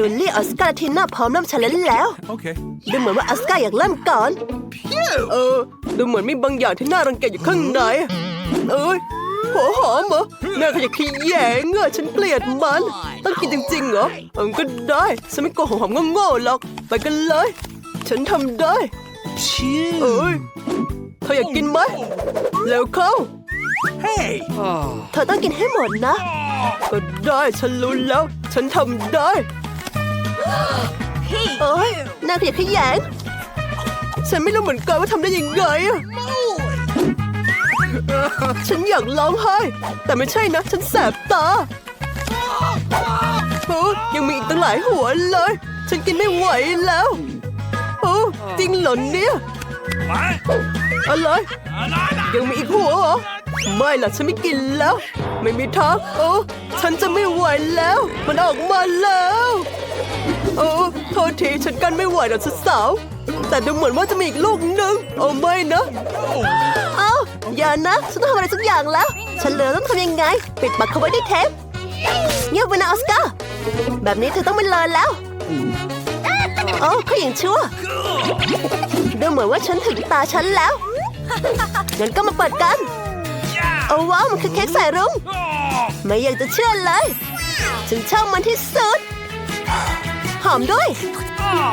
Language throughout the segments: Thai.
จูลี่ออสการ์และทีน่าพร้อมเริ่มชาเลนจ์แล้ว Okay. ดูเหมือนว่าออสการ์อยากเริ่มก่อนเออ ดูเหมือนมีบางอย่างที่น่ารังเกียจอยู่ข้างใน เอ้ยหัวหอมเหรอน่าขยะแขยงอะฉันเกลียดมัน ต้องกินจริงๆเหรอเออก็ได้ ฉันไม่โกหกหอมโง่ๆหรอก ไปกันเลย ฉันทำได้เอ้ยเธออยากกินไหมเร็วเข้า Hey. เธอต้องกินให้หมดนะ ก็ได้ฉันรู้แล้ว ฉันทำได้ เอ้ยน่าขยะแขยงฉันไม่รู้เหมือนกันว่าทำได้ยังไงอะฉันอยากร้องไห้ แต่ไม่ใช่นะ ฉันแสบตาโอ้ยังมีอีกตั้งหลายหัวเลย ฉันกินไม่ไหวแล้วโอ้จริงเหรอเนี่ยอะไรยังมีอีกหัวเหรอ ไม่ล่ะฉันไม่กินแล้ว ไม่มีทางโอ้ฉันจะไม่ไหวแล้ว มันออกมาแล้ว โอ้โทษทีฉันกันไม่ไหวแล้วสาวๆแต่ดูเหมือนว่าจะมีอีกลูกหนึ่งโอ้ไม่นะเอ้าอย่านะ ฉันต้องทำอะไรสักอย่างแล้ว ฉันเหลือต้องทำยังไง ปิดปากเขาไว้ด้วยเทปเงียบไปนะออสการ์แบบนี้เธอต้องไม่เลยแล้วโอ้เขาอย่างชั่วดูเหมือนว่าฉันถึงตาฉันแล้วงั้นก็มาเปิดกันเอาว้าวมันคือเค้กใส่รุ้ง Oh. ไม่อยากจะเชื่อเลย ฉันชอบมันที่สุดห อมด้วย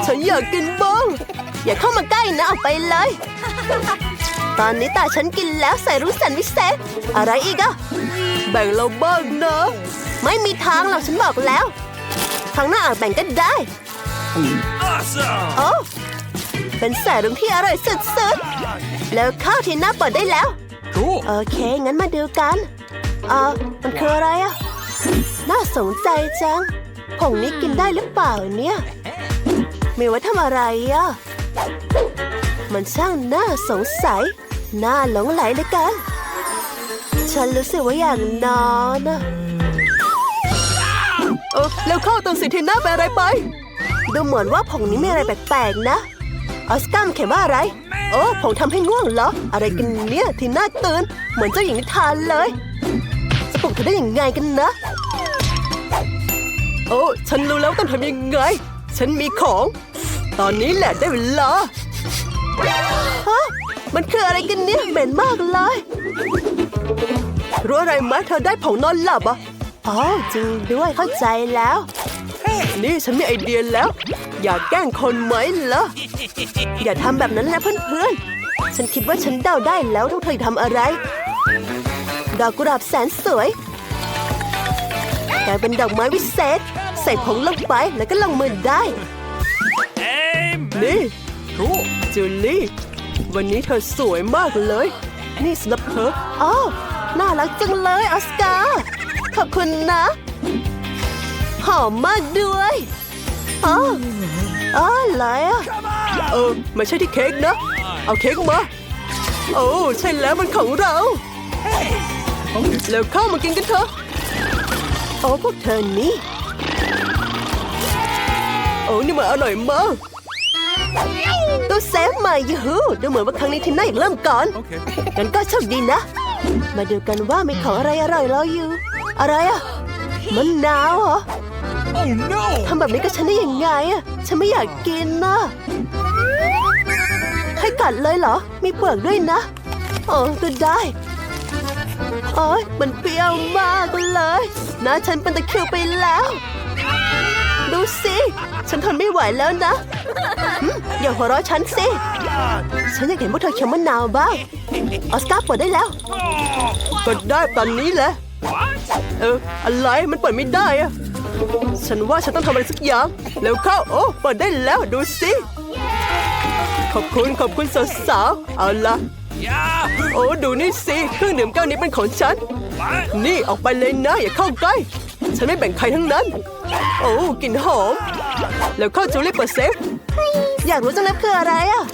ฉันอยากกินบ้าง อย่าเข้ามาใกล้นะออกไปเลย ตอนนี้ตาฉันกินแล้วใส่รุ้งแสนวิเศษ อะไรอีกอะแบ่งเราบ้างนะ ไม่มีทางหรอกฉันบอกแล้วครั้งหน้าอาจแบ่งกันได้ Awesome. โอ้เป็นแสรุ้งที่อร่อยสุดๆ แล้วข้าวที่หน้าเปิดได้แล้ว Cool. โอเค งั้นมาดูกัน เออมันคืออะไรอะน่าสนใจจัง ผงนี้กินได้หรือเปล่าเนี่ยมีไว้ทำอะไรอะมันช่างน่าสงสัย น่าหลงไหลเหลยกัน ฉันรู้สึกว่าอยากนอนอะเออแล้วเข้าตรงสิทีน่าไปอะไรไป ดูเหมือนว่าผงนี้มีอะไรแปลกๆนะ ออสการ์เขียนว่าอะไร โอ้ผงทำให้ง่วงเหรอ อะไรกันเนี่ยที่น่าตื่น เหมือนเจ้าหญิงนิทานเลย จะปลุกเธอได้ยังไงกันนะ โอ้ฉันรู้แล้วต้องทำยังไง ฉันมีของ ตอนนี้แหละได้เวลาฮะมันคืออะไรกันเนี่ยเหม็นมากเลยรู้อะไรไหมเธอได้ผงนอนหลับอะอ๋อจริงด้วยเข้าใจแล้ว นี่ฉันมีไอเดียแล้ว อย่าแกล้งคนไหมล่ะอย่าทำแบบนั้นนะเพื่อนๆฉันคิดว่าฉันเดาได้แล้วทุกเธอทำอะไร ดอกกุหลาบแสนสวย กลายเป็นดอกไม้วิเศษ ใส่ผงลงไปแล้วก็ลงมือได้ Amen. นี่ Cool. จูลี่ วันนี้เธอสวยมากเลย นี่สำหรับเธออ้าวน่ารักจังเลยออสการ์ขอบคุณนะ หอมมากด้วยอ๋ออ๋ออะไรอะเออไม่ใช่ที่เค้กนะ เอาเค้กมาโอ้ใช่แล้วมันของเรา Okay. แล้วเข้ามากินกันเถอะโอ้พวกเธอนี่โอ้นี่มันอร่อยมากตู้เซฟใหม่ยูฮูดูเหมือนว่าครั้งนี้ทีน่าอยากเริ่มก่อน Okay. งั้นก็โชคดีนะ มาดูกันว่ามีของอะไรอร่อยรออยู่ อะไรอะมันนาวเหรอ Oh no. ทำแบบนี้กับฉันได้ยังไงอะฉันไม่อยากกินนะให้กัดเลยเหรอ มีเปลือกด้วยนะโอ้ก็ได้โอ้ยมันเปรี้ยวมากเลย นะฉันเป็นตะคริวไปแล้ว ดูสิ ฉันทนไม่ไหวแล้วนะอย่าหัวเราะฉันสิ ฉันอยากเห็นพวกเธอเคี้ยวมะนาวบ้าง ออสการ์เปิดได้แล้ว ก็ได้ตอนนี้แหละ เออ อะไร มันเปิดไม่ได้อะฉันว่าฉันต้องทำอะไรสักอย่าง แล้วเข้า โอ้ เปิดได้แล้ว ดูสิ ขอบคุณ ขอบคุณสาวๆเอาละโอ้ ดูนี่สิ เครื่องดื่มแก้วนี้เป็นของฉัน นี่ออกไปเลยนะอย่าเข้าใกล้ ฉันไม่แบ่งใครทั้งนั้น โอ้กลิ่นหอม แล้วเข้าจูลี่เปิดเซฟ อยากรู้จังเลยคืออะไรอะ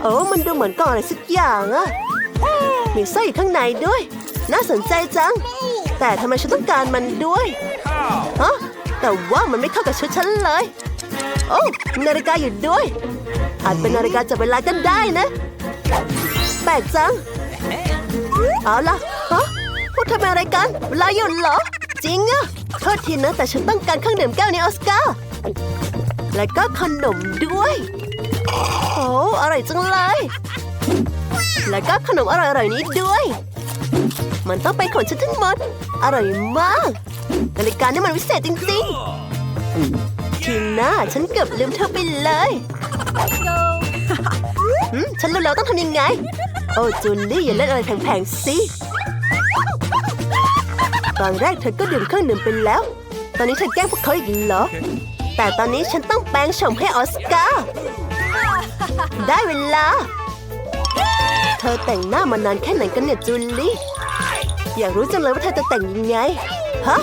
โอ้มันดูเหมือนกล่องอะไรสักอย่างอะ มีไส้อยู่ข้างในด้วย น่าสนใจจัง แต่ทำไมฉันต้องการมันด้วยฮะแต่ว่ามันไม่เข้ากับชุดฉันเลย โอ้นาฬิกาอยู่ด้วย อาจเป็นนาฬิกาจับเวลากันได้นะ แปลกจัง เอาล่ะ ฮะพวกเธอเป็นอะไรกัน เวลาหยุดเหรอ จริงอะโทษทีนะแต่ฉันต้องการเครื่องดื่มแก้วนี้ออสการ์ และก็ขนมด้วย โอ้อร่อยจังเลย แล้วก็ขนมอร่อยๆนี้ด้วย มันต้องเป็นของฉันทั้งหมด อร่อยมากนาฬิกานี่มันวิเศษจริงๆ ทีน่าฉันเกือบลืมเธอไปเลยหืมฉันรู้แล้วต้องทำยังไง โอ้จูลี่อย่าเล่นอะไรแผงๆสิ ตอนแรกเธอก็ดื่มเครื่องดื่มไปแล้ว ตอนนี้เธอแกล้งพวกเขาอีกเหรอ แต่ตอนนี้ฉันต้องแปลงโฉมให้ออสการ์ ได้เวลา เธอแต่งหน้ามานานแค่ไหนกันเนี่ยจูลี่ อยากรู้จังเลยว่าเธอจะแต่งยังไง ฮะ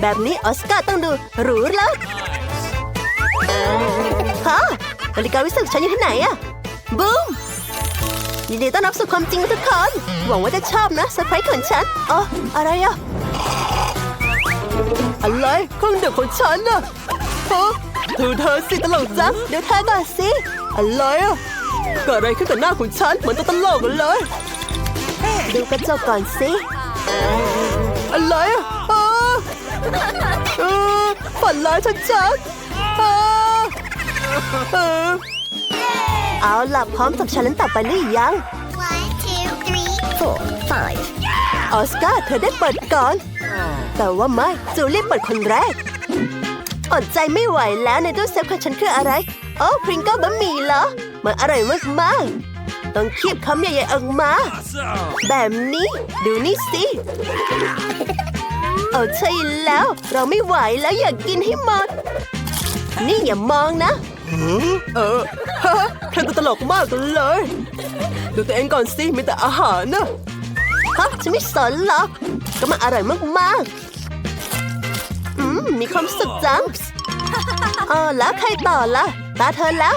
แบบนี้ออสการ์ต้องดูหรูแล้วฮะนาฬิกาวิเศษฉันอยู่ที่ไหนอะบูมยินดีต้อนรับสู่ความจริงทุกคน หวังว่าจะชอบนะเซอร์ไพรส์ของฉันอ๋ออะไรอะ อะไรเครื่องดื่มของฉันน่ะฮะถือเธอสิตลกจังเดี๋ยวเธอก่อนสิ อะไรอะเกิดอะไรขึ้นกับหน้าของฉันเหมือนตัวตลกเลย ดูกระจกก่อนสิ อะไรอะอ้าเออฝันร้ายชัดๆอ้าเออเอาล่ะพร้อมจับฉันเล่นต่อไปหรือยัง One, two, three, four, five. ออสการ์เธอได้เปิดก่อน แต่ว่าไม่จูเลียเปิดคนแรก อดใจไม่ไหวแล้วในตู้เซฟของฉันคืออะไร โอ้พริงเกิลบะหมี่เหรอ มันอร่อยมากๆ ต้องคีบคำใหญ่ๆออกมา แบบนี้ ดูนี่สิเอาใช่แล้ว เราไม่ไหวแล้วอยากกินให้หมด นี่อย่ามองนะ เออฮะเธอตลกมากเลย ดูตัวเองก่อนสิมีแต่อาหารนะ ฮะฉันไม่สนหรอก ก็มันอร่อยมากๆ อืม มีความสุขจังอ๋อแล้วใครต่อล่ะ ตาเธอแล้ว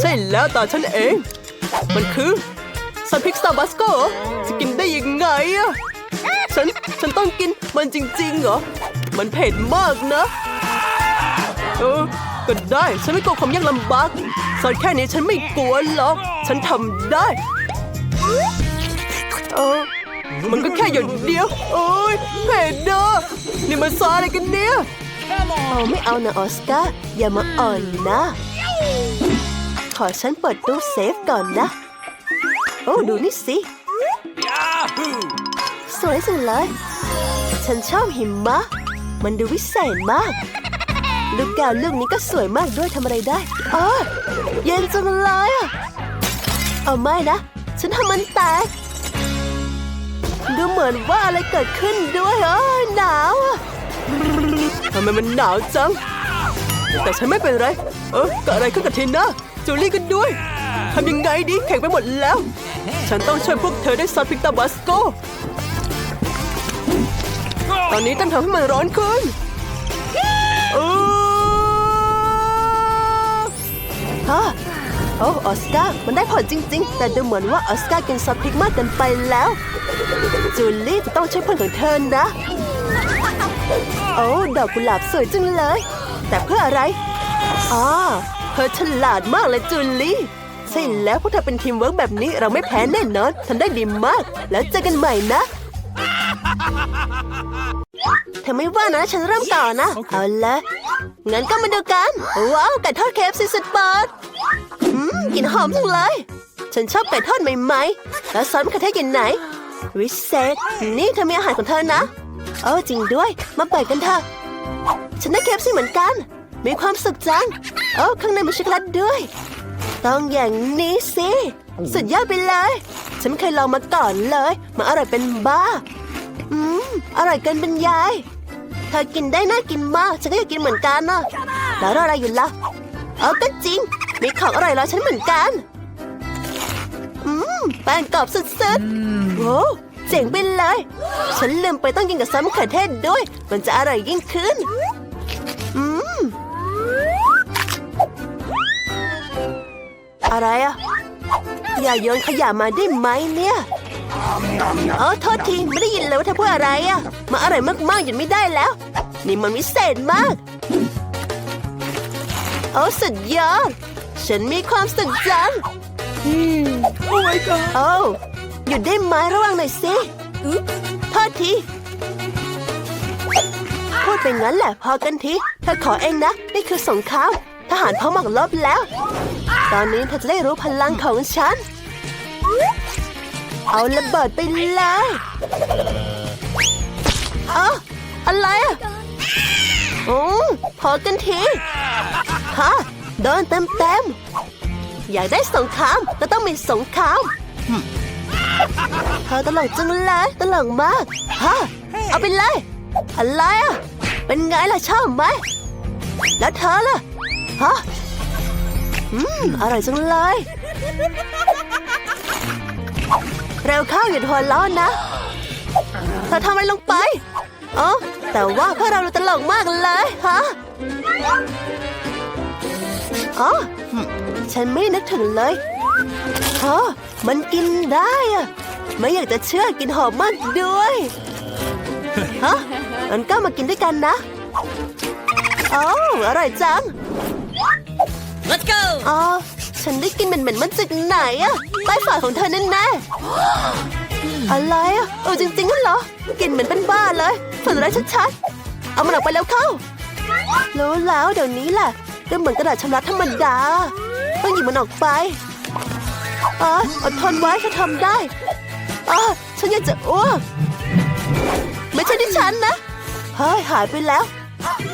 ใช่แล้วตาฉันเอง มันคือซอสพริกซาบาสโกเหรอจะกินได้ยังไงอะฉัน ฉันต้องกินมันจริงๆเหรอ มันเผ็ดมากนะ เออ ก็ได้ ฉันไม่กลัวความยากลำบากซอสแค่นี้ฉันไม่กลัวหรอก ฉันทำได้ เออ มันก็แค่หยดเดียว โอ้ยเผ็ดเด้อนี่มันซออะไรกันเนี่ย เอาไม่เอานะออสการ์อย่ามาอ่อนนะ ขอฉันเปิดตู้เซฟก่อนนะ โอ้ดูนี่สิ สวยจังเลย ฉันชอบหิมะ มันดูวิเศษมาก ลูกแก้วลูกนี้ก็สวยมากด้วยทำอะไรได้อ๋อเย็นจังเลยอะเอาไม่นะ ฉันทำมันแตก ดูเหมือนว่าอะไรเกิดขึ้นด้วยเออหนาวทำไมมันหนาวจัง แต่ฉันไม่เป็นไร เออเกิดอะไรขึ้นกับทีน่าจูลี่กันด้วยทำยังไงดีแข็งไปหมดแล้ว ฉันต้องช่วยพวกเธอด้วยซอสพริกตาบาสโก ตอนนี้ต้องทำให้มันร้อนขึ้นออฮะ โอ้ออสการ์มันได้ผลจริง ๆ แต่ดูเหมือนว่าออสการ์กินซอสพริกมากเกินไปแล้ว จูลี่จะต้องช่วยเพื่อนของเธอนะ โอ้ดอกกุหลาบสวยจังเลย แต่เพื่ออะไรอ๋อเธอฉลาดมากเลยจูลี่ใช่แล้วพวกเธอเป็นทีมเวิร์กแบบนี้เราไม่แพ้แน่นอนทำได้ดีมาก แล้วเจอกันใหม่นะเธอไม่ว่านะฉันเริ่มก่อนนะ เอาละงั้นก็มาดูกัน ว้าวไก่ทอดเคฟซีสุดปอด กลิ่นหอมจังเลย ฉันชอบไก่ทอดใหม่ๆ แล้วซอสมะเขือเทศอยู่ไหน วิเศษ นี่เธอมีอาหารของเธอนะโอ้จริงด้วย มาเปิดกันเถอะ ฉันได้เคฟซีเหมือนกัน มีความสุขจังโอ้ข้างในมีช็อกโกแลตด้วย ต้องอย่างนี้สิ สุดยอดไปเลย ฉันไม่เคยลองมาก่อนเลย มาอร่อยเป็นบ้า อืม อร่อยเกินบรรยาย เธอกินได้น่ากินมาก ฉันก็อยากกินเหมือนกันนะแล้วรออะไรอยู่ล่ะ เอาก็จริง มีของอร่อยรอฉันเหมือนกัน อืมแป้งกรอบสุดๆโว้เจ๋งไปเลย ฉันลืมไปต้องกินกับซอสมะเขือเทศด้วย มันจะอร่อยยิ่งขึ้น อืม อะไรอะอย่าโยนขยะมาได้ไหมเนี่ยเออโทษที ไม่ได้ยินเลยว่าเธอพูดอะไรอะมาอร่อยมากๆหยุดไม่ได้แล้ว นี่มันวิเศษมาก โอ้สุดยอด ฉันมีความสุขจัง Oh my god! โอ้หยุดได้ไหมระวังหน่อยสิโทษที พูดเป็นงั้นแหละพอกันทีเธอขอเองนะ นี่คือสงครามทหารพร้อมหมกลบแล้ว ตอนนี้เธอจะได้รู้พลังของฉัน เอาระเบิดไปเลยเอ้าอะไรอะโอ้พอกันที ฮะ โดนเต็มเต็มๆอยากได้สงครามก็ต้องมีสงครามหึเธอตลกจังเลยตลกมากฮะเอาไปเลยอะไรอะเป็นไงล่ะชอบไหมแล้วเธอล่ะฮะอืมอร่อยจังเลยเร็วเข้าอย่าหัวร้อนนะเธอทำอะไรลงไปอ๋อแต่ว่าพวกเราดูตลกมากเลยฮะ อ๋อหึฉันไม่นึกถึงเลยฮะมันกินได้อะไม่อยากจะเชื่อกินหอมมากด้วยฮะงั้นก็มากินด้วยกันนะโอ้อร่อยจัง Let's go! อ๋อฉันได้กินเหม็นๆมันจากไหนอะใต้ฝาของเธอแน่ๆอะไรอะเออจริงๆนั่นเหรอกลินเหมือนเป็นบ้าเลยฝันร้ายชัดๆ เอามันออกไปแล้วเข้า รู้แล้วเดี๋ยวนี้แหละ ก็เหมือนกระดาษชำระธรรมดา ต้องหยิบมันออกไปอ๋ออดทนไว้ฉันทำได้อ๋อฉันอยากจะอ้วกไม่ใช่ที่ฉันนะ เฮ้ย หายไปแล้ว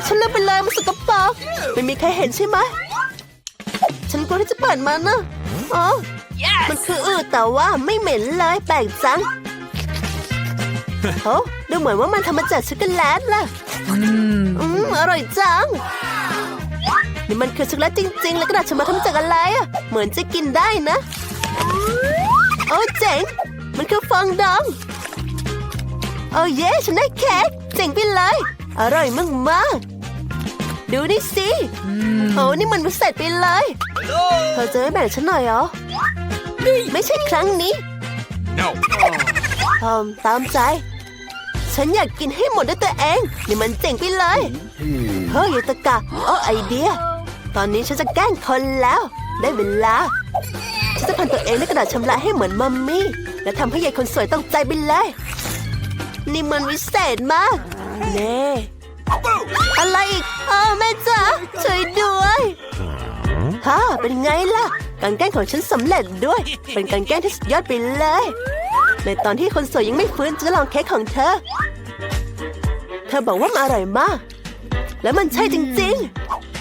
ฉันเลือกไปเลยมันสกปรกไม่มีใครเห็นใช่ไหม ฉันกลัวที่จะเปิดมันนะอ๋อมันคืออืดแต่ว่าไม่เหม็นเลยแปลกจังโอ้ดูเหมือนว่ามันทำมาจากช็อกโกแลตล่ะ อืม อร่อยจัง นี่มันคือช็อกโกแลตจริง ๆ แล้วกระดาษชำระทำมาจากอะไรอะ เหมือนจะกินได้นะ โอ้เจ๋ง มันคือฟองดอง โอ้เย้ฉันได้เค้กเจ๋งไปเลย อร่อยมากๆดูนี่สิ โอ้นี่มันพิเศษไปเลย เธอจะไม่แบ่งฉันหน่อยเหรอ ไม่ใช่ครั้งนี้ No. ทอมตามใจ ฉันอยากกินให้หมดด้วยตัวเอง นี่มันเจ๋งไปเลย เฮ้ยยายตะกะโอ้ไอเดีย ตอนนี้ฉันจะแกล้งคนแล้ว ได้เวลา ฉันจะพันตัวเองด้วยกระดาษชำระให้เหมือนมัมมี่ และทำให้ยายคนสวยตกใจไปเลย นี่มันวิเศษมาก เน่อะไรอีกเอ้าวแม่จ๋าช่วยด้วยฮ่าเป็นไงล่ะ การแกล้งของฉันสำเร็จด้วย เป็นการแกล้งที่สุดยอดไปเลย ในตอนที่คนสวยยังไม่ฟื้นจะลองเค้กของเธอ เธอบอกว่ามันอร่อยมาก แล้วมันใช่จริง ๆ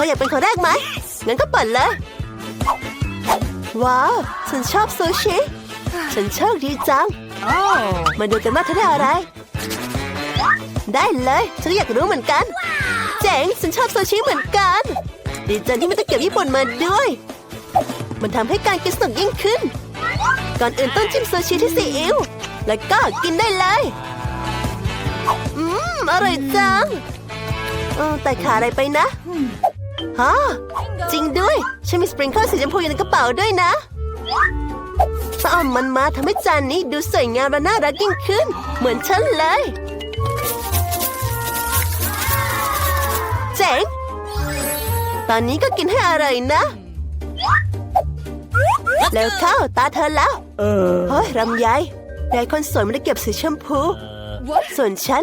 เธออยากเป็นคนแรกไหม งั้นก็เปิดเลย ว้าว ฉันชอบซูชิ ฉันโชคดีจัง มาดูกันว่าเธอได้อะไร ได้เลย ฉันก็อยากรู้เหมือนกัน เจ๋ง ฉันชอบซูชิเหมือนกัน ดีจังที่ไม่ต้องเก็บญี่ปุ่นมาด้วย มันทำให้การกินสนุกยิ่งขึ้น ก่อนอื่นต้องจิ้มซูชิที่ซีอิ๊ว แล้วก็กินได้เลย อืม อร่อยจังเออแต่ขาอะไรไปนะ ฮะจริงด้วย ฉันมีสปริงเกิลสีชมพูอยู่ในกระเป๋าด้วยนะต้องเอามันมาทำให้จานนี้ดูสวยงามและน่ารักยิ่งขึ้น เหมือนฉันเลย เจ๋ง ตอนนี้ก็กินให้อร่อยนะ แล้วเข้าตาเธอแล้วเฮ้ยรำไยยายคนสวยไม่ได้เก็บสีชมพู ส่วนฉัน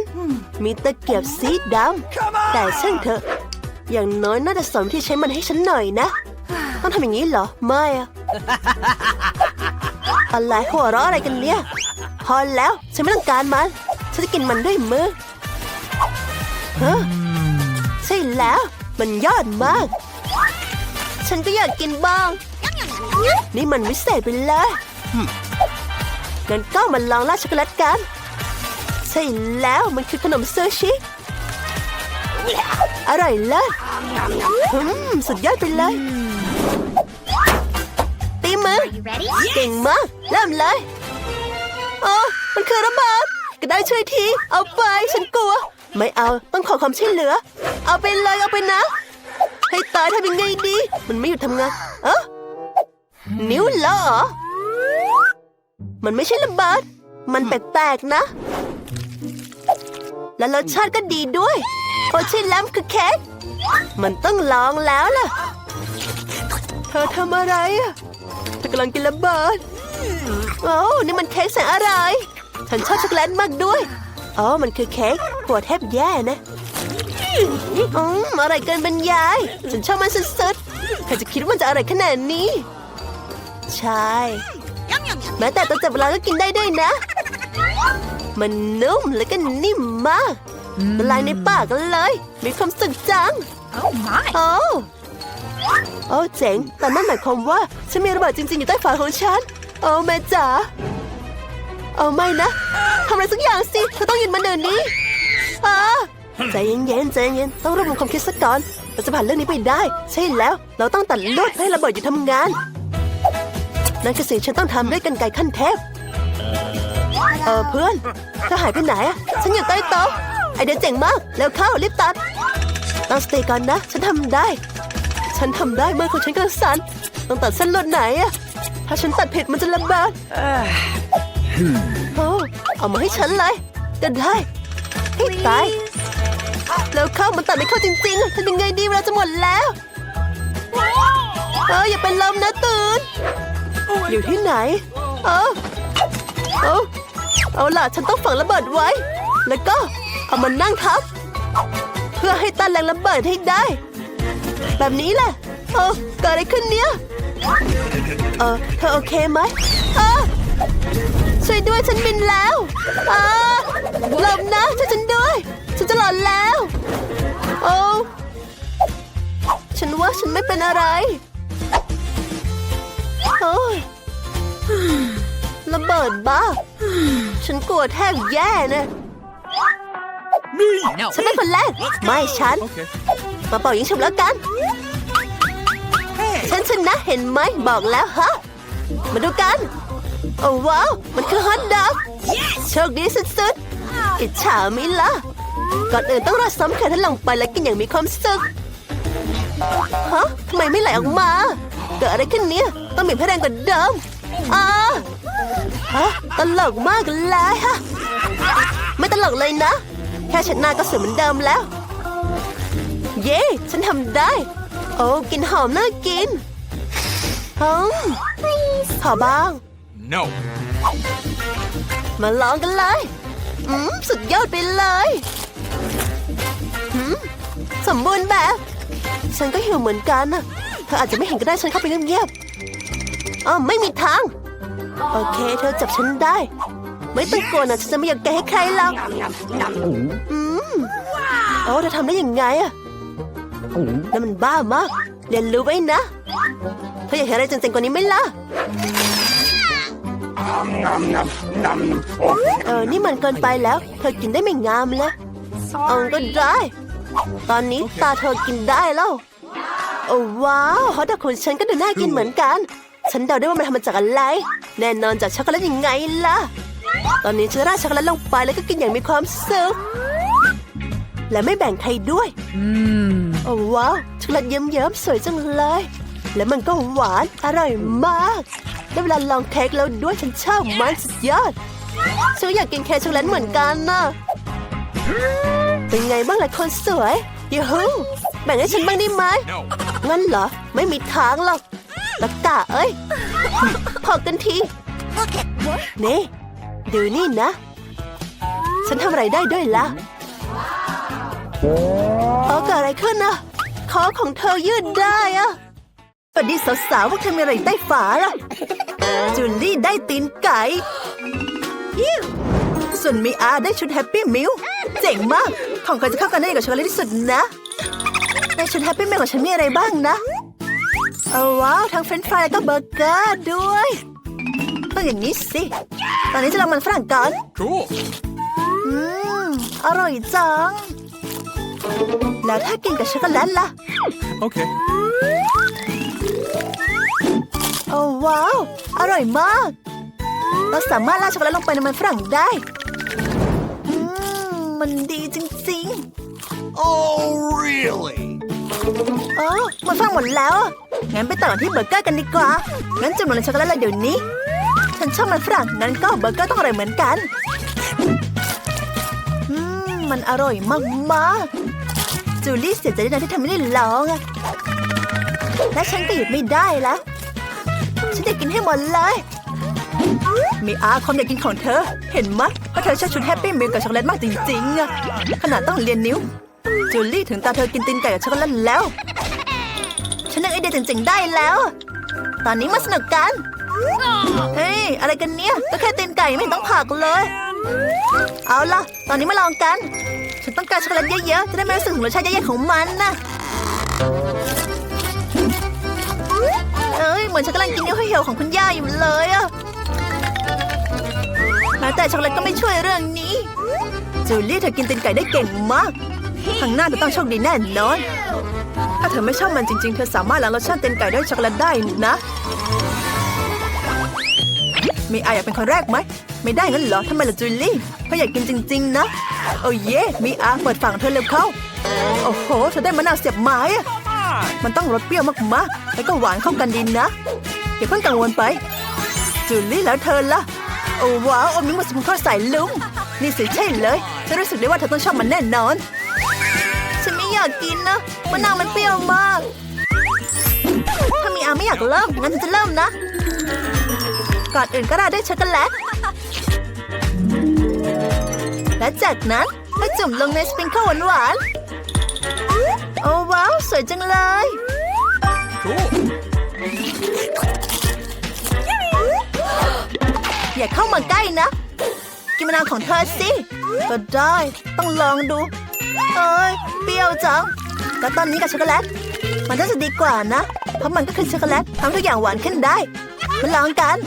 มีตะเกียบสีดำแต่ช่างเถอะ อย่างน้อยน่าจะสอนวิธีใช้มันให้ฉันหน่อยนะ ต้องทำอย่างนี้เหรอ ไม่อะอะไรหัวเราะอะไรกันเนี่ย พอแล้ว ฉันไม่ต้องการมัน ฉันจะกินมันด้วยมือเฮ้อใช่แล้ว มันยอดมาก ฉันก็อยากกินบ้าง นี่มันวิเศษไปเลยหึงั้นก็มาลองราดช็อกโกแลตกัน ใช่แล้วมันคือขนมซูชิ อร่อยเลิศอืมสุดยอดไปเลย ตีมือ You ready? เก่งมาก เริ่มเลยโอ้มันคือระเบิดก็ได้ช่วยที เอาไป ฉันกลัว ไม่เอา ต้องขอความช่วยเหลือ เอาไปเลย เอาไปนะ ให้ตายทำยังไงดี มันไม่หยุดทำงาน เออนิ้วเหรอ มันไม่ใช่ระเบิด มันแปลกๆนะ และรสชาติก็ดีด้วย โอ้ใช่แล้วมันคือเค้กมันต้องลองแล้วล่ะ เธอทำอะไรอะเธอกำลังกินระเบิดโอ้นี่มันเค้กแสนอร่อยฉันชอบช็อกโกแลตมากด้วยอ๋อมันคือเค้กปวดแทบแย่นะอืมอะไรเกินบรรยาย ฉันชอบมันสุดๆใครจะคิดว่ามันจะอร่อยขนาดนี้ ใช่ Yum, yum, yum. แม้แต่ตอนจับเวลาก็กินได้ด้วยนะ มันนุ่มและก็นิ่มมากละลายในปากกันเลย มีความสุขจัง Oh, my. โอ้โอ้เจ๋ง แต่นั่นหมายความว่า ฉันมีระเบิดจริง ๆ อยู่ใต้ฝาของฉัน โอ้แม่จ๋าโอ้ไม่นะทำอะไรสักอย่างสิเธอต้องหยุดมันเดี๋ยวนี้อ่าใจเย็นๆใจเย็นต้องรวบรวมความคิดสักก่อนเราจะผ่านเรื่องนี้ไปได้ ใช่แล้ว เราต้องตัดลวดให้ระเบิดหยุดทำงาน นั่นคือสิ่งฉันต้องทำด้วยกันไกรขั้นเทพ เออเพื่อนเธอหายไปไหนอะฉันอยู่ใต้โต๊ะไอเดียเจ๋งมาก แล้วเข้ารีบตัดตั้งสติก่อนนะ ฉันทำได้ ฉันทำได้เมื่อของฉันกำลังสั่นต้องตัดเส้นลวดไหนอะถ้าฉันตัดผิดมันจะระเบิดโอ้เอามาให้ฉันเลยก็ได้ให้ตายแล้วเข้ามันตัดไม่เข้าจริงๆอะทำยังไงดีเวลาจะหมดแล้วเอออย่าเป็นลมนะตื่นอยู่ที่ไหน เออเออ เอาล่ะฉันต้องฝังระเบิดไว้ แล้วก็เอามันนั่งทับ เพื่อให้ต้านแรงระเบิดให้ได้ แบบนี้แหละเออเกิดอะไรขึ้นเนี่ยเออเธอโอเคไหมเออช่วยด้วยฉันบินแล้วเออหลบนะช่วยฉันด้วย ฉันจะหลอนแล้วโอ้ฉันว่าฉันไม่เป็นอะไรโอ้ระเบิดบ้า ฉันกลัวแทบแย่นะ Me. ฉันเป็นคนแรกไม่ฉัน Okay. มาเป่ายิงฉุบแล้วกันฉันชนะเห็นไหมบอกแล้วฮะ มาดูกัน โอ้ว้าว มันคือฮอตดอกโชคดีสุดๆ อิจฉามิล่ะ ก่อนอื่นต้องรอซ้ำแขนท่านลงไปแล้วกินอย่างมีความสุข ฮะทำไมไม่ไหลออกมา เกิดอะไรขึ้นเนี่ย ต้องบีบให้แรงกว่าเดิมอ่า ฮะตลกมากเลยฮะ ไม่ตลกเลยนะ แค่ฉันหน้าก็สวยเหมือนเดิมแล้ว เย้ ฉันทำได้ โอ้กลินหอมน่ากินฮึมขอบ้าง No. มาลองกันเลย อืม สุดยอดไปเลยหืมสมบูรณ์แบบ ฉันก็หิวเหมือนกันนะเธออาจจะไม่เห็นก็ได้ฉันเข้าไปเงียบๆอ๋อไม่มีทาง โอเคเธอจับฉันได้ ไม่ต้องกลัวนะฉันจะไม่อยากแกให้ใครหรอกอืมโอ้เธอทำได้ยังไงอะนั่นมันบ้ามากเรียนรู้ไว้นะเธออยากเห็นอะไรเจ๋งๆกว่านี้ไหมล่ะเออ นี่มันเกินไปแล้ว เธอกินได้ไม่งามเลยเออก็ได้ ตอนนี้ตาเธอกินได้แล้ว โอ้ว้าวฮอตดอกของฉันก็ดูน่ากินเหมือนกัน ฉันเดาได้ว่ามันทำมาจากอะไร แน่นอนจากช็อกโกแลตยังไงล่ะ ตอนนี้ฉันราดช็อกโกแลตลงไปแล้วก็กินอย่างมีความสุข และไม่แบ่งใครด้วย โอ้ว้าว ช็อกโกแลตเยิ้มๆสวยจังเลย และมันก็หวาน อร่อยมากได้เวลาลองเค้กแล้วด้วยฉันชอบมันสุดยอดฉันก็อยากกินเค้กช็อกโกแลตเหมือนกันนะเป็นไงบ้างล่ะคนสวยยูฮูแบ่งให้ฉันบ้างได้ไหม No. งั้นเหรอ ไม่มีทางหรอก ลักกาเอ้ย พอกันที Look at what? นี่ ดูนี่นะ ฉันทำอะไรได้ด้วยล่ะเออเกิดอะไรขึ้นนะคอของเธอยืดได้อะสวัสดีสาวๆพวกเธอมีอะไรใต้ฝาล่ะ จูลี่ได้ตีนไก่ยิ้วส่วนมีอาได้ชุดแฮปปี้มิลเจ๋งมาก ของใครจะเข้ากันได้กับช็อกโกแลตที่สุดนะ ในชุดแฮปปี้มิลของฉันมีอะไรบ้างนะเอาว้าวทั้งเฟรนช์ฟรายแล้วก็เบอร์เกอร์ด้วย ต้องอย่างนี้สิ ตอนนี้จะลองมันฝรั่งก่อน Cool. อืม อร่อยจัง แล้วถ้ากินกับช็อกโกแลตล่ะ Okay. โอ้ว้าว อร่อยมาก เราสามารถราดช็อกโกแลตลงไปในมันฝรั่งได้อืมมันดีจริง Oh, really? ๆอ๋อมันฝรั่งหมดแล้วอะ งั้นไปต่อที่เบอร์เกอร์กันดีกว่างั้นจุ่มลงในช็อกโกแลตเลยเดี๋ยวนี้ ฉันชอบมันฝรั่งงั้นก็เบอร์เกอร์ต้องอร่อยเหมือนกันอืมมันอร่อยมากๆจูลี่เสียใจด้วยนะที่ทำไม่ได้ลองและฉันก็หยุดไม่ได้แล้วฉันจะกินให้หมดเลยมีอาความอยากกินของเธอ เห็นไหมว่าเธอชอบชุดแฮปปี้มิลกับช็อกโกแลตมากจริงๆขนาดต้องเรียนนิ้วจูลี่ถึงตาเธอกินตีนไก่กับช็อกโกแลตแล้วึกไอเดียเจ๋งๆได้แล้ว ตอนนี้มาสนุกกัน เฮ้ย อะไรกันเนี่ย ก็แค่ตีนไก่ไม่ต้องผักเลย เอาล่ะ ตอนนี้มาลองกัน ฉันต้องการช็อกโกแลตเยอะๆ จะได้ไม่รู้สึกถึงรสชาติแย่ๆของมันนะเอ้ย เหมือนฉันกำลังกินเนื้อเหี่ยวของคุณย่าอยู่เลยอะแม้แต่ช็อกโกแลตก็ไม่ช่วยเรื่องนี้ จูเลี่เธอกินตีนไก่ได้เก่งมากครั้งหน้าเธอต้องโชคดีแน่นอน ถ้าเธอไม่ชอบมันจริง ๆ เธอสามารถล้างรสชาติเตีนไก่ด้วยช็อกโกแลตได้นะ มีอาอยากเป็นคนแรกไหม ไม่ได้งั้นเหรอทำไมล่ะจูลี่เขาอยากกินจริง ๆ นะ โอ้เย่มีอาเปิดฝั่งเธอเร็วเข้า โอ้โห เธอได้มะนาวเสียบไม้อะมันต้องรสเปรี้ยวมากๆ แล้วก็หวานเข้ากันดีนะ อย่าเพิ่งกังวลไป จูลี่แล้วเธอล่ะ โอ้ว้าวอมนิ้วมาสมุนข้าวใส่ลุง นี่สิใช่เลย ฉันรู้สึกได้ว่าเธอต้องชอบมันแน่นอน อยากกินนะมะนาวมันเปรี้ยวมาก ถ้ามีอาไม่อยากเริ่มงั้นฉันจะเริ่มนะ ก่อนอื่นก็ราดด้วยช็อกโกแลต และจากนั้นก็จุ่มลงในสปริงเกิลหวานๆ โอ้ว้าวสวยจังเลย อย่าเข้ามาใกล้นะ กินมะนาวของเธอสิ ก็ได้ ต้องลองดู เอ้ย เปรี้ยวจังแล้วตอนนี้กับช็อกโกแลต มันน่าจะดีกว่านะ เพราะมันก็คือช็อกโกแลตทำทุกอย่างหวานขึ้นได้ มาลองกัน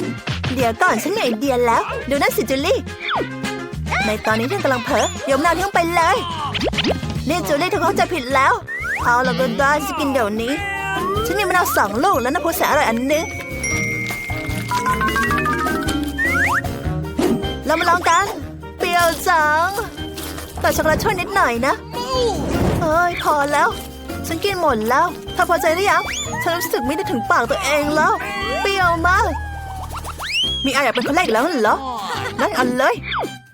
เดี๋ยวก่อนฉันมีไอเดียแล้ว ดูนั่นสิจูลี่ ในตอนนี้เธอกำลังเผลอโยมนาวทิ้งไปเลย นี่จูลี่เธอเข้าใจผิดแล้ว เอาละก็ได้จะกินเดี๋ยวนี้ ฉันมีมะนาวสองลูกแล้วน้ำพุแสนอร่อยอันนึง เรามาลองกัน เปรี้ยวจัง แต่ช็อกโกแลตช่วยนิดหน่อยนะ ยพอแล้ว ฉันกินหมดแล้วเธอพอใจหรือยังฉันรู้สึกไม่ได้ถึงปากตัวเองแล้วเปรี้ยวมากมีอาอยากเป็นคนแรกแล้วเหรอนั่นอันเลย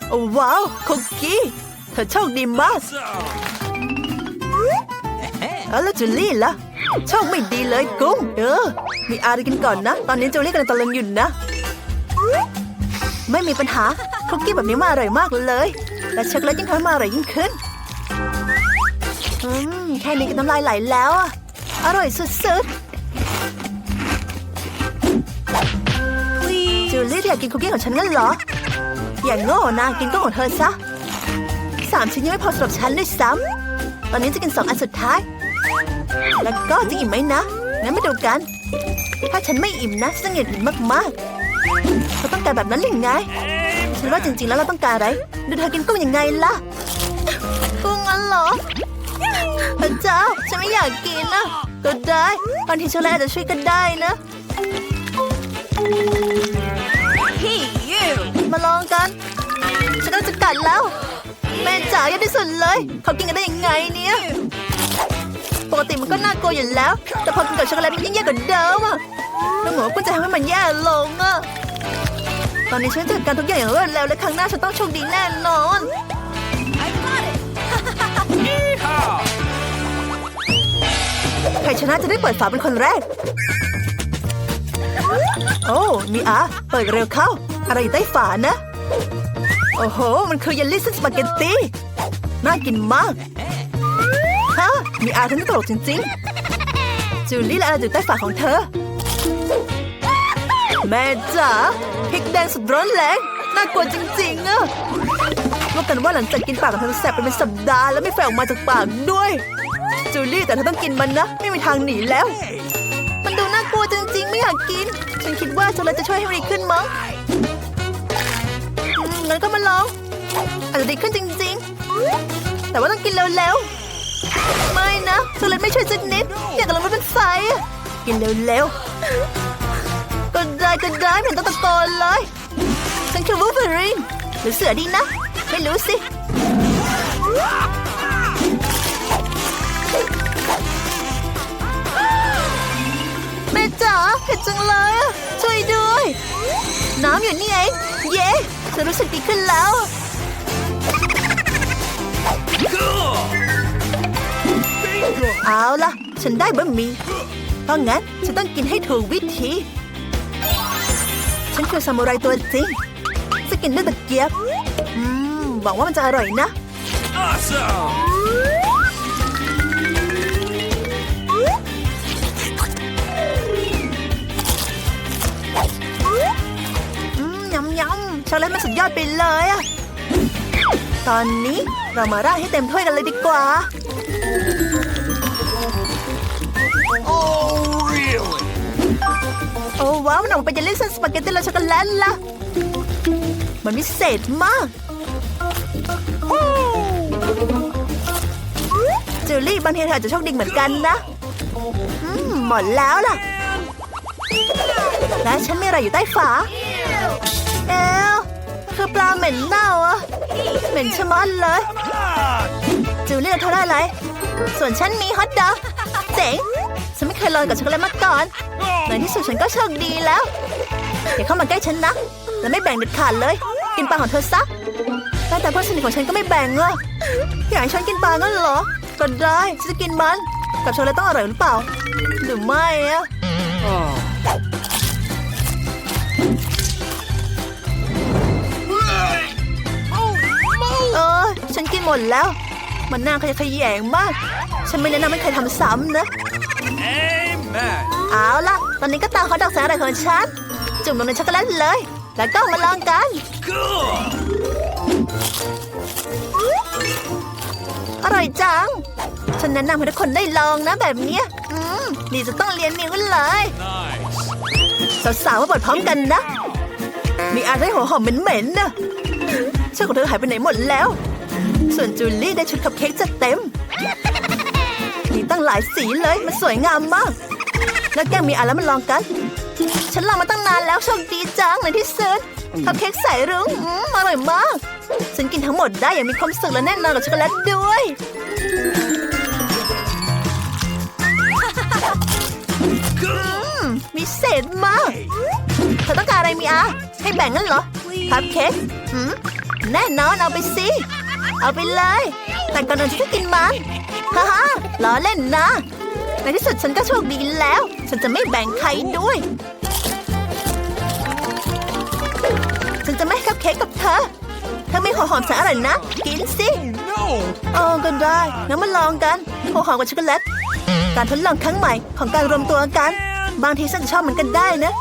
โอ้ว้าวคุกกี้เธอโชคดีมากแล้วจูลี่ล่ะโชคไม่ดีเลยกุ้งเออ มีอาได้กินก่อนนะ ตอนนี้จูลี่กำลังตะลึงอยู่นะ ไม่มีปัญหาคุกกี้แบบนี้มาอร่อยมากเลย และช็อกโกแลตยิ่งทำให้มาอร่อยยิ่งขึ้น อืมแค่นี้ก็น้ำลายไหลแล้วอะอร่อยสุดๆจูลี่เธออยากกินคุกกี้ของฉันงั้นเหรอ อย่างโง่นะกินก็ของเธอซะสามชิ้นยังไม่พอสำหรับฉันด้วยซ้ำตอนนี้จะกินสองอันสุดท้าย แล้วก็จะอิ่มไหมนะ งั้นมาดูกัน ถ้าฉันไม่อิ่มนะจะเหงียดหงิดมากๆเขาต้องการแบบนั้นหรือไง ฉันว่าจริงๆแล้วเราต้องการอะไร ดูเธอกินกุ้งยังไงล่ะ กุ้งงั้นเหรอ พระเจ้าฉันไม่อยากกินนะก็ได้บางทีช็อกโกแลตอาจจะช่วยก็ได้นะ Hey, you! มาลองกัน ฉันก็จะกัดแล้ว แม่จ๋าเยอะที่สุดเลย เขากินกันได้ยังไงเนี่ย ปกติมันก็น่ากลัวอยู่แล้ว แต่พอกินกับช็อกโกแลตมันยิ่งแย่กว่าเดิมอะแล้วหมอก็จะทำให้มันแย่ลงอะตอนนี้ฉันจัดการทุกอย่างอย่างรวดเร็วและครั้งหน้าฉันต้องโชคดีแน่นอน I got it! ใครชนะจะได้เปิดฝาเป็นคนแรก โอ้มีอาเปิดเร็วเข้า อะไรอยู่ใต้ฝานะ โอ้โห มันคือเยลลี่เส้นสปาเกตตี้น่ากินมากฮะมีอาทั้งตลกจริงๆ จูลี่และอะไรอยู่ใต้ฝาของเธอ แม่จ๋าพริกแดงสุดร้อนแรงน่ากลัวจริงๆอะว่ากันว่าหลังจากกินปากของเธอแสบไปเป็นสัปดาห์แล้วไม่ไฟออกมาจากปากด้วย จูลี่แต่เธอต้องกินมันนะ ไม่มีทางหนีแล้ว มันดูน่ากลัวจริงๆ ไม่อยากกิน ฉันคิดว่าโกแลตจะช่วยให้มันดีขึ้นมั้งงั้นก็มาลองอาจจะดีขึ้นจริง ๆ แต่ว่าต้องกินเร็วๆไม่นะโกแลตไม่ช่วยสักนิดอยากกำลังรถเป็นไฟอะกินเร็วๆก็ได้ก็ได้ไม่เห็นต้องตะโกนเลยฉันคือวูฟเวอรีนหรือเสือดีนะ ไม่รู้สิาเผ็ดจังเลยช่วยด้วย น้ำอยู่นี่เองเย้ฉันรู้สึกดีขึ้นแล้วเอาล่ะ ฉันได้บะหมี่เพราะงั้นฉันต้องกินให้ถูกวิธีฉฉันคือซามูไรตัวจริงจะกินด้วยตะเกียบ อืมหวังว่ามันจะอร่อยนะ ช็อกโกแลตมันสุดยอดไปเลยอะตอนนี้เรามาราดให้เต็มถ้วยกันเลยดีกว่า Oh, really? โอ้ว้าวมันออกมาเป็นเจลลี่เส้นสปาเกตตี้และช็อกโกแลตละมันพิเศษมากเจลลี่บางทีเธออาจจะโชคดีเหมือนกันนะอืมหมดแล้วล่ะ และฉันมีอะไรอยู่ใต้ฝา เอลคือปลาเหม็นเน่าอะเหม็นชะมัดเลย จูเลียเท่าได้ไรส่วนฉันมีฮอตดอกเจ๋ง ฉันไม่เคยลองกับช็อกโกแลตมาก่อนในที่สุดฉันก็โชคดีแล้ว อย่าเข้ามาใกล้ฉันนะ และไม่แบ่งเด็ดขาดเลย กินปลาของเธอซะแต่แต่เพื่อนสนิทของฉันก็ไม่แบ่งอะอยากให้ฉันกินปลางั้นเหรอก็ได้ฉันจะกินมัน กับช็อกโกแลตต้องอร่อยหรือเปล่าหรือไม่อะ ฉันกินหมดแล้ว มันน่าขยะแขยงมาก ฉันไม่แนะนำให้ใครทำซ้ำนะ Amen! เอาล่ะ ตอนนี้ก็ตามฮอตดอกแสนอร่อยของฉัน จุ่มลงในช็อกโกแลตเลย แล้วก็มาลองกัน Cool! อร่อยจัง ฉันแนะนำให้ทุกคนได้ลองนะแบบเนี้ยอืมนี่จะต้องเรียนนิ้วเลย Nice! สาวๆมาเปิดพร้อมกันนะ มีอะไรหัวหอมเหม็นๆนะเสื้อของเธอหายไปไหนหมดแล้ว ส่วนจูลี่ได้ชุดคัพเค้กจัดเต็ม มีตั้งหลายสีเลย มันสวยงามมาก แล้วแกงมีอะไรมาลองกัน ฉันลองมาตั้งนานแล้วโชคดีจังในที่สุดคัพเค้กใส่รุ้งอร่อยมาก ฉันกินทั้งหมดได้อย่างมีความสุขและแน่นอนกับช็อกโกแลตด้วย Cool! มีเศษมากเธอต้องการอะไรมีอาให้แบ่งงั้นเหรอคัพเค้กแน่นอนเอาไปสิ เอาไปเลย แต่ก่อนอื่นฉันจะกินมันฮ่าฮ่าล้อเล่นนะ ในที่สุดฉันก็โชคดีแล้ว ฉันจะไม่แบ่งใครด้วย ฉันจะไม่ให้คัพเค้กกับเธอ เธอไม่หัวหอมแสนอร่อยนะ กินสิ No! เออก็ได้งั้นมาลองกันหัวหอมกับช็อกโกแลต การทดลองครั้งใหม่ของการรวมตัวกัน บางทีฉันจะชอบมันก็ได้นะ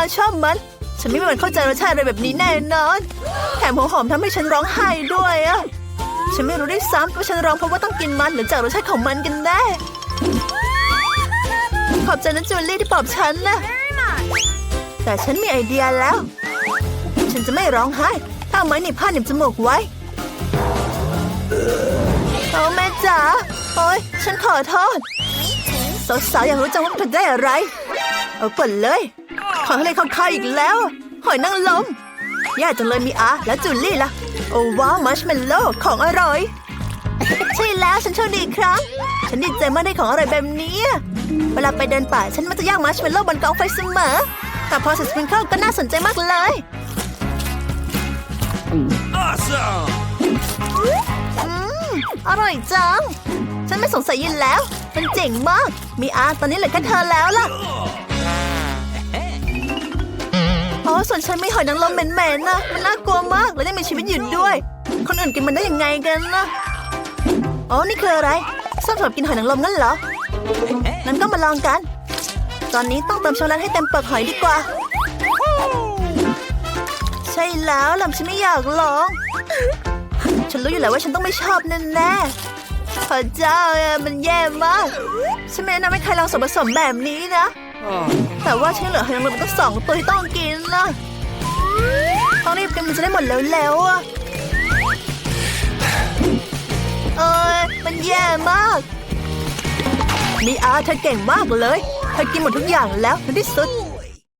างชอบมัน ฉันไม่มีวันเข้าใจรสชาติอะไรแบบนี้แน่นอน แถมหัวหอมทำให้ฉันร้องไห้ด้วยอะฉันไม่รู้ด้วยซ้ำว่าฉันร้องเพราะว่าต้องกินมันหรือจากรสชาติของมันกันแน่ ขอบใจนะจูเลี่ที่ปลอบฉันนะแต่ฉันมีไอเดียแล้ว ฉันจะไม่ร้องไห้ถ้าไม้หนีบผ้าหนีบจมูกไว้เอาแม่จ๋าโอ๊ยฉันขอโทษสาวๆอยากรู้จังว่าเธอได้อะไร เอาก่อนเลย ขอทะเลข้าวคายอีกแล้ว หอยนางรมแย่จังเลยมีอาและจูลี่ล่ะ โอ้ว้าวมัชเมลโล่ของอร่อย ใช่แล้วฉันโชคดีอีกครั้ง ฉันดีใจมากได้ของอร่อยแบบนี้ เวลาไปเดินป่าฉันมักจะย่างมัชเมลโล่บนกองไฟเสมอ แต่พอใส่สปริงเกิลก็น่าสนใจมากเลย Awesome! อืมอร่อยจัง ฉันไม่สงสัยยินแล้ว มันเจ๋งมาก มีอาตอนนี้เหลือแค่เธอแล้วล่ะอ๋อ ส่วนฉันไม่หอยนางรมเหม็นๆนะมันน่ากลัวมากและยังมีชีวิตอยู่ด้วย คนอื่นกินมันได้ยังไงกันนะอ๋อนี่คืออะไรส้มสำหรับกินหอยนางรมงั้นเหรองั้นก็มาลองกัน ตอนนี้ต้องเติมช็อกโกแลตให้เต็มเปลือกหอยดีกว่า ใช่แล้วลำฉันไม่อยากลอง ฉันรู้อยู่แล้วว่าฉันต้องไม่ชอบแน่ๆพระเจ้ามันแย่มาก ฉันไม่แนะนำให้ใครลองส่วนผสมแบบนี้นะ แต่ว่าฉันเหลือหอยนางรมตั้งสองตัวที่ต้องกินนะต้องรีบกินมันจะได้หมดแล้วๆอะเอ้ยมันแย่มากมีอาเธอเก่งมากเลย เธอกินหมดทุกอย่างแล้วในที่สุด